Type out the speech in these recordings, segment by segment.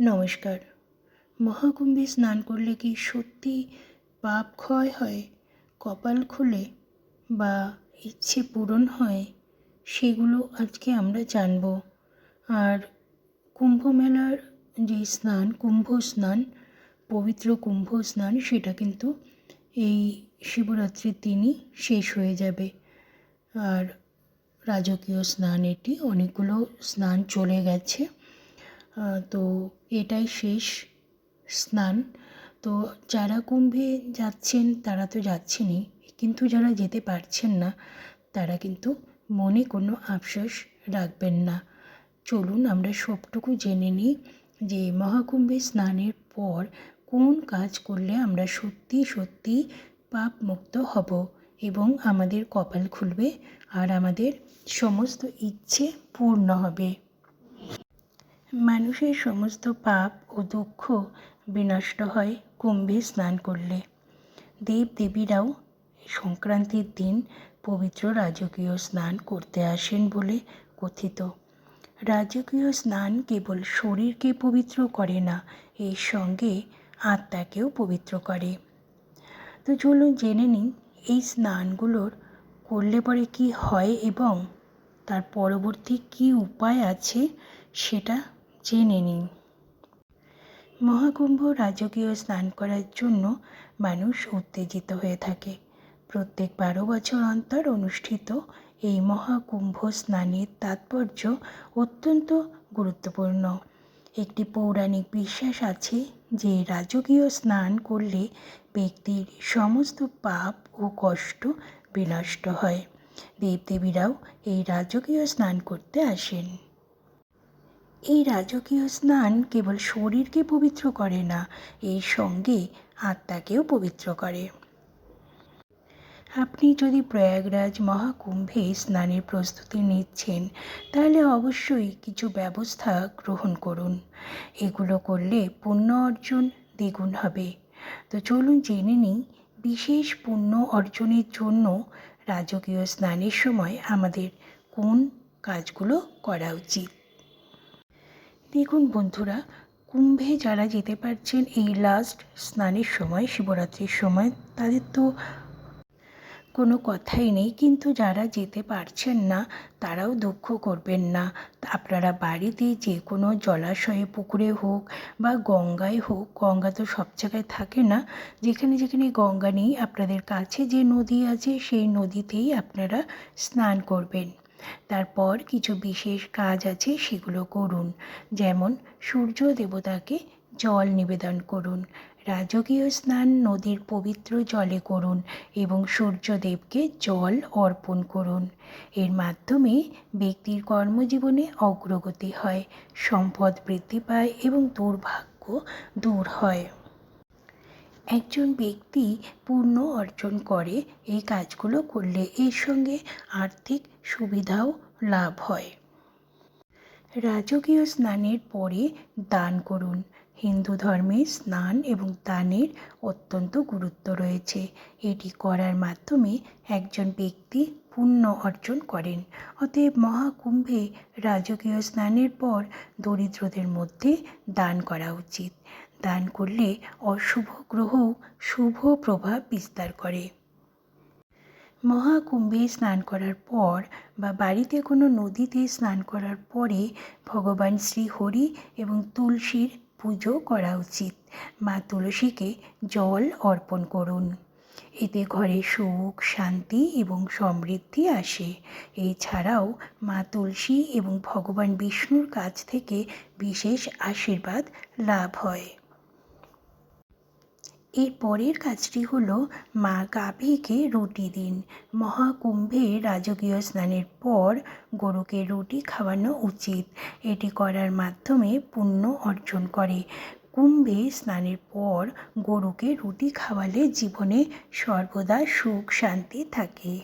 নমস্কার। মহাকুম্ভে স্নান করলে কি সত্যি পাপ ক্ষয় হয়? কপাল খুলে বা ইচ্ছে পূরণ হয়, সেগুলো আজকে আমরা জানব। আর কুম্ভ মেলার যে স্নান, কুম্ভ স্নান, পবিত্র কুম্ভ স্নান, সেটা কিন্তু এই শিবরাত্রির দিনই শেষ হয়ে যাবে। আর রাজকীয় স্নান, এটি অনেকগুলো স্নান চলে গেছে। তো এটাই শেষ স্নান। তো যারা কুম্ভে যাচ্ছেন, তারা তো যাচ্ছেনই। কিন্তু যারা যেতে পারছেন না, তারা কিন্তু মনে কোনো আফসোস রাখবেন না। চলুন আমরা সবটুকু জেনে নিই যে মহাকুম্ভে স্নানের পর কোন কাজ করলে আমরা সত্যি সত্যি পাপ মুক্ত হব এবং আমাদের কপাল খুলবে আর আমাদের সমস্ত ইচ্ছে পূর্ণ হবে। মানুষের সমস্ত পাপ ও দুঃখ বিনষ্ট হয় কুম্ভে স্নান করলে। দেব দেবীরাও সংক্রান্তির দিন পবিত্র রাজকীয় স্নান করতে আসেন বলে কথিত। রাজকীয় স্নান কেবল শরীরকে পবিত্র করে না, এর সঙ্গে আত্মাকেও পবিত্র করে। তো চলুন জেনে নিন এই স্নানগুলোর করলে পরে কি হয় এবং তার পরবর্তী কি উপায় আছে সেটা জেনে নিন। মহাকুম্ভ রাজকীয় স্নান করার জন্য মানুষ উত্তেজিত হয়ে থাকে। প্রত্যেক বারো বছর অন্তর অনুষ্ঠিত এই মহাকুম্ভ স্নানের তাৎপর্য অত্যন্ত গুরুত্বপূর্ণ। একটি পৌরাণিক বিশ্বাস আছে যে রাজকীয় স্নান করলে ব্যক্তির সমস্ত পাপ ও কষ্ট বিনষ্ট হয়। দেবদেবীরাও এই রাজকীয় স্নান করতে আসেন। এই রাজকীয় স্নান কেবল শরীরকে পবিত্র করে না এর সঙ্গে আত্মাকেও পবিত্র করে। আপনি যদি প্রয়াগরাজ মহাকুম্ভে স্নানের প্রস্তুতি নিচ্ছেন, তাহলে অবশ্যই কিছু ব্যবস্থা গ্রহণ করুন। এগুলো করলে পুণ্য অর্জন দ্বিগুণ হবে। তো চলুন জেনে নিই, বিশেষ পুণ্য অর্জনের জন্য রাজকীয় স্নানের সময় আমাদের কোন কাজগুলো করা উচিত। দেখুন বন্ধুরা, কুম্ভে যারা যেতে পারছেন এই লাস্ট স্নানের সময়, শিবরাত্রির সময়, তাদের তো কোনো কথাই নেই। কিন্তু যারা যেতে পারছেন না, তারাও দুঃখ করবেন না। আপনারা বাড়িতে যে কোনো জলাশয়ে, পুকুরে হোক বা গঙ্গায় হোক, গঙ্গা তো সব জায়গায় থাকে না, যেখানে যেখানে গঙ্গা নেই, আপনাদের কাছে যে নদী আছে, সেই নদীতেই আপনারা স্নান করবেন। তারপর কিছু বিশেষ কাজ আছে, সেগুলো করুন। যেমন, সূর্য দেবতাকে জল নিবেদন করুন, রাজকীয় স্নান নদীর পবিত্র জলে করুন এবং সূর্যদেবকে জল অর্পণ করুন। এর মাধ্যমে ব্যক্তির কর্মজীবনে অগ্রগতি হয়, সম্পদ বৃদ্ধি পায় এবং দুর্ভাগ্য দূর হয়। একজন ব্যক্তি পূর্ণ অর্জন করে, এই কাজগুলো করলে এর সঙ্গে আর্থিক সুবিধাও লাভ হয়। রাজকীয় স্নানের পরে দান করুন। হিন্দু ধর্মে স্নান এবং দানের অত্যন্ত গুরুত্ব রয়েছে। এটি করার মাধ্যমে একজন ব্যক্তি পুণ্য অর্জন করেন। অতএব মহাকুম্ভে রাজকীয় স্নানের পর দরিদ্রদের মধ্যে দান করা উচিত। দান করলে অশুভ গ্রহ শুভ প্রভাব বিস্তার করে। মহাকুম্ভে স্নান করার পর বা বাড়িতে কোনো নদীতে স্নান করার পরে ভগবান শ্রী হরি এবং তুলসীর পুজো করা উচিত। মা তুলসীকে জল অর্পণ করুন। এতে ঘরে সুখ, শান্তি এবং সমৃদ্ধি আসে। এছাড়াও মা তুলসী এবং ভগবান বিষ্ণুর কাছ থেকে বিশেষ আশীর্বাদ লাভ হয়। এর পরের কাজটি হলো মা গাভীকে রুটি দিন। মহাকুম্ভে রাজকীয় স্নানের পর গরুকে রুটি খাওয়ানো উচিত। এটি করার মাধ্যমে পুণ্য অর্জন করে। কুম্ভে স্নানের পর গরুকে রুটি খাওয়ালে জীবনে সর্বদা সুখ, শান্তি থাকে।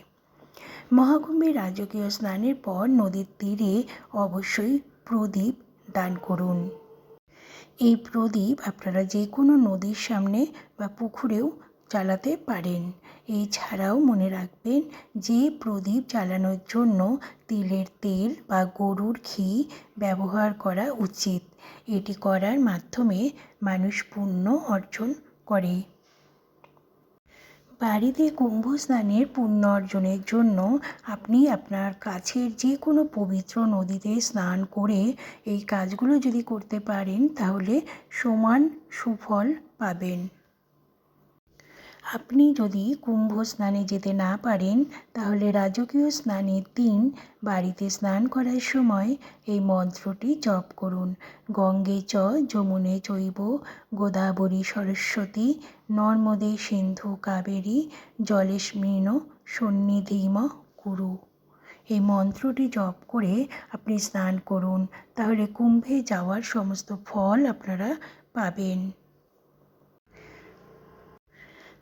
মহাকুম্ভে রাজকীয় স্নানের পর নদীর তীরে অবশ্যই প্রদীপ দান করুন। এই প্রদীপ আপনারা যে কোনো নদীর সামনে বা পুকুরেও চালাতে পারেন। এছাড়াও মনে রাখবেন, যে প্রদীপ জ্বালানোর জন্য তিলের তেল বা গরুর ঘি ব্যবহার করা উচিত। এটি করার মাধ্যমে মানুষ পুণ্য অর্জন করে। বাড়িতে কুম্ভ স্নানের পুণ্য অর্জনের জন্য আপনি আপনার কাছের যে কোনো পবিত্র নদীতে স্নান করে এই কাজগুলো যদি করতে পারেন, তাহলে সমান সুফল পাবেন। আপনি যদি কুম্ভ স্নানে যেতে না পারেন, তাহলে রাজকীয় স্নানের দিন বাড়িতে স্নান করার সময় এই মন্ত্রটি জপ করুন। গঙ্গে চ, যমুনে চৈব, গোদাবরী সরস্বতী, নর্মদে সিন্ধু কাবেরী জলেস্মিন সন্নিধিম কুরু। এই মন্ত্রটি জপ করে আপনি স্নান করুন, তাহলে কুম্ভে যাওয়ার সমস্ত ফল আপনারা পাবেন।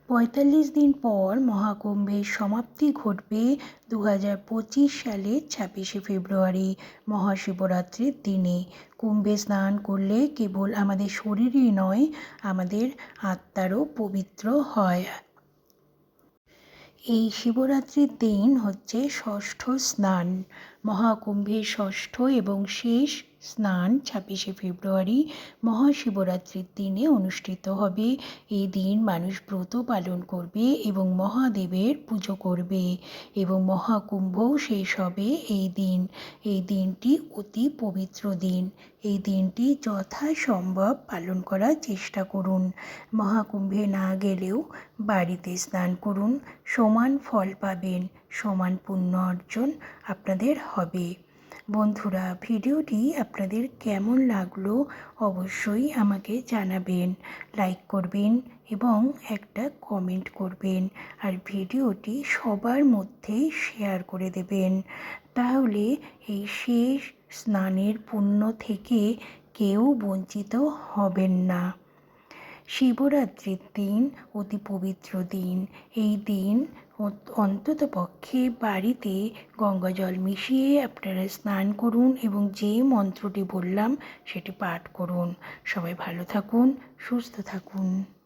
পঁয়তাল্লিশ দিন পর মহাকুম্ভের সমাপ্তি ঘটবে দু হাজার পঁচিশ সালের ছাব্বিশে ফেব্রুয়ারি মহাশিবরাত্রির দিনে। কুম্ভে স্নান করলে কেবল আমাদের শরীরই নয়, আমাদের আত্মারও পবিত্র হয়। এই শিবরাত্রির দিন হচ্ছে ষষ্ঠ স্নান। মহাকুম্ভের ষষ্ঠ এবং শেষ স্নান ছাব্বিশে ফেব্রুয়ারি মহাশিবরাত্রির দিনে অনুষ্ঠিত হবে। এই দিন মানুষ ব্রত পালন করবে এবং মহাদেবের পুজো করবে এবং মহাকুম্ভও শেষ হবে এই দিন। এই দিনটি অতি পবিত্র দিন। এই দিনটি যথাসম্ভব পালন করার চেষ্টা করুন। মহাকুম্ভে না গেলেও বাড়িতে স্নান করুন। সমান ফল পাবেন। সমান পুণ্য অর্জন আপনাদের হবে। বন্ধুরা, ভিডিওটি আপনাদের কেমন লাগল অবশ্যই আমাকে জানাবেন, লাইক করবেন এবং একটা কমেন্ট করবেন আর ভিডিওটি সবার মধ্যে শেয়ার করে দেবেন। তাহলে এই শেষ স্নানের পুণ্য থেকে কেউ বঞ্চিত হবেন না। শিবরাত্রির দিন, অতি পবিত্র দিন। এই দিন অন্তত পক্ষে বাড়িতে গঙ্গা জল মিশিয়ে আপনারা স্নান করুন এবং যে মন্ত্রটি বললাম সেটি পাঠ করুন। সবাই ভালো থাকুন, সুস্থ থাকুন।